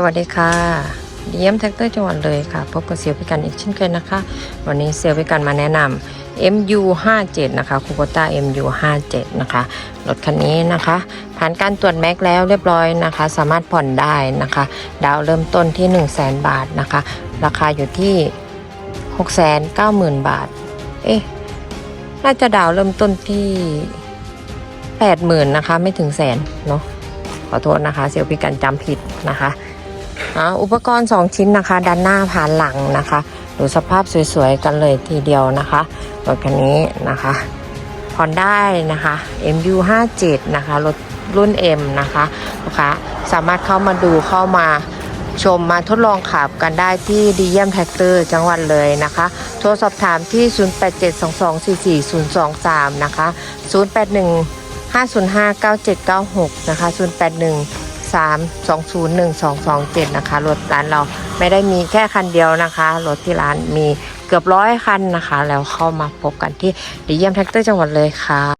สวัสดีค่ะเยี่ยมแท็กเตอร์จังหวัดเลยค่ะ พบกับเซลพิกันอีกเช่นเคยนะคะ วันนี้เซลพิกันมาแนะนำ MU 5 7 นะคะคูโบต้า MU 5 7 นะคะรถคันนี้นะคะ ผ่านการตรวจแม็กแล้วเรียบร้อยนะคะ สามารถผ่อนได้นะคะ ดาวเริ่มต้นที่ 1 0 0 0 0แบาทนะคะ ราคาอยู่ที่ 690,000 บาท เอ๊ะ น่าจะดาวเริ่มต้นที่ 80,000นะคะ ไม่ถึงแสนเนาะขอโทษนะคะ เซลพิกันจำผิดนะคะ อ่าอุปกรณ์ 2 ชิ้นนะคะ ด้านหน้าผ่านหลังนะคะ ดูสภาพสวยๆ กันเลยทีเดียวนะคะรถคันนี้นะคะผ่อนได้นะคะ MU 5 7นะคะรถรุ่น M นะคะลูกค้าสามารถเข้ามาดูเข้ามาชมมาทดลองขับกันได้ที่ดีเยี่ยมแท็กเตอร์จังหวัดเลยนะคะ โทรสอบถามที่ 0872244023 นะคะ 081 5059796 นะคะ 081 3201227 นะคะรถร้านเราไม่ได้มีแค่คันเดียวนะคะรถที่ร้านมีเกือบร้อยคันนะคะ แล้วเข้ามาพบกันที่ดีเยี่ยมแท็กเตอร์จังหวัดเลยค่ะ